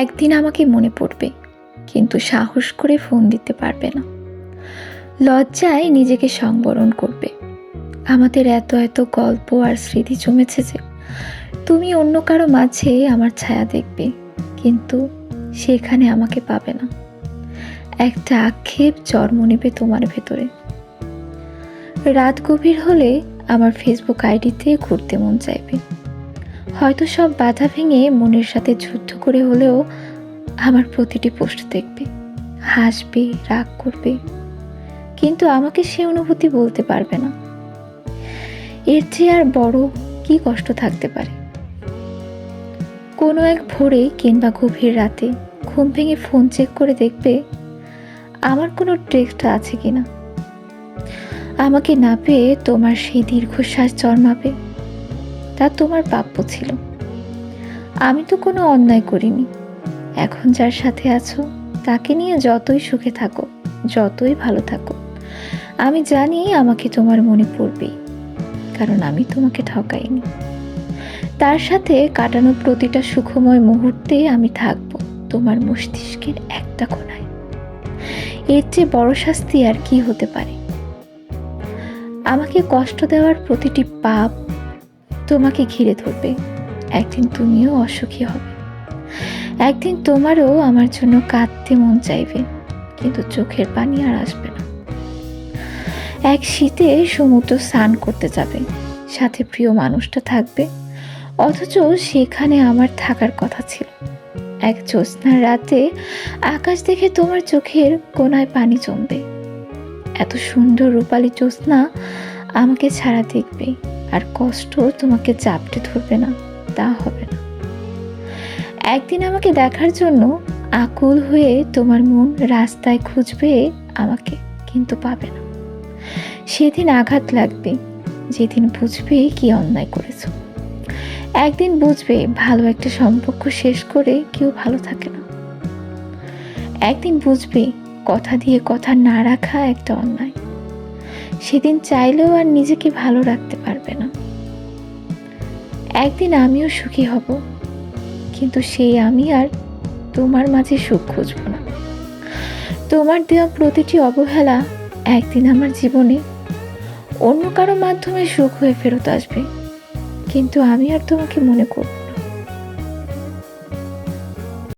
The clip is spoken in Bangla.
একদিন আমাকে মনে পড়বে, কিন্তু সাহস করে ফোন দিতে পারবে না। লজ্জায় নিজেকে সংবরণ করবে। আমাদের এত এত গল্প আর স্মৃতি জমেছে যে, তুমি অন্য কারও মাঝে আমার ছায়া দেখবে, কিন্তু সেখানে আমাকে পাবে না। একটা আক্ষেপ জন্ম নেবে তোমার ভেতরে। রাত গভীর হলে আমার ফেসবুক আইডিতে ঘুরতে মন চাইবে। হয়তো সব বাধা ভেঙে মনের সাথে যুদ্ধ করে হলেও আমার প্রতিটি পোস্ট দেখবে, হাসবে, রাগ করবে। কিন্তু আমাকে সে অনুভূতি বলতে পারবে না। এর চেয়ে আর বড় কি কষ্ট থাকতে পারে? কোনো এক ভোরে কিংবা গভীর রাতে ঘুম ভেঙে ফোন চেক করে দেখবে, আমার কোনো টেক্সট আছে কিনা? আমাকে না পেয়ে তোমার সেই দীর্ঘশ্বাস জন্মাবে। তা তোমার প্রাপ্য ছিল। আমি তো কোনো অন্যায় করিনি। এখন যার সাথে আছো, তাকে নিয়ে যতই সুখে থাকো, যতই ভালো থাকো, আমি জানি আমাকে তোমার মনে পড়বেই কারণ আমি তোমাকে ঠকাইনি। তার সাথে কাটানো প্রতিটা সুখময় মুহূর্তে আমি থাকব তোমার মস্তিষ্কের একটা কোনায় এর চেয়ে বড় শাস্তি আর কি হতে পারে? আমাকে কষ্ট দেওয়ার প্রতিটি পাপ তোমাকে ঘিরে ধরবে। একদিন তুমিও অসুখী হবে। একদিন তোমারও আমার জন্য কাঁদতে মন চাইবে, কিন্তু চোখের পানি আর আসবে না। এক শীতে সমুদ্র স্নান করতে যাবে, সাথে প্রিয় মানুষটা থাকবে, অথচ সেখানে আমার থাকার কথা ছিল। এক জ্যোৎস্নার রাতে আকাশ দেখে তোমার চোখের কোনায় পানি জমবে। এত সুন্দর রূপালী জ্যোৎস্না আমাকে ছাড়া দেখবে। আর কষ্ট তোমাকে চাপটে ধরবে না, তা হবে না। একদিন আমাকে দেখার জন্য আকুল হয়ে তোমার মন রাস্তায় খুঁজবে আমাকে, কিন্তু পাবে না। সেদিন আঘাত লাগবে, যেদিন বুঝবে কি অন্যায় করেছ। একদিন বুঝবে ভালো একটা সম্পর্ক শেষ করে কেউ ভালো থাকে না। একদিন বুঝবে কথা দিয়ে কথা না রাখা একটা অন্যায়। সেদিন চাইলেও আর নিজেকে ভালো রাখতে পারবে একদিন আমিও সুখী হব। কিন্তু সেই আমি আর তোমার মাঝে সুখ খুঁজব না। তোমার দেওয়া প্রতিটি অবহেলা একদিন আমার জীবনে অন্য কারও মাধ্যমে সুখ হয়ে ফেরত আসবে। কিন্তু আমি আর তোমাকে মনে করব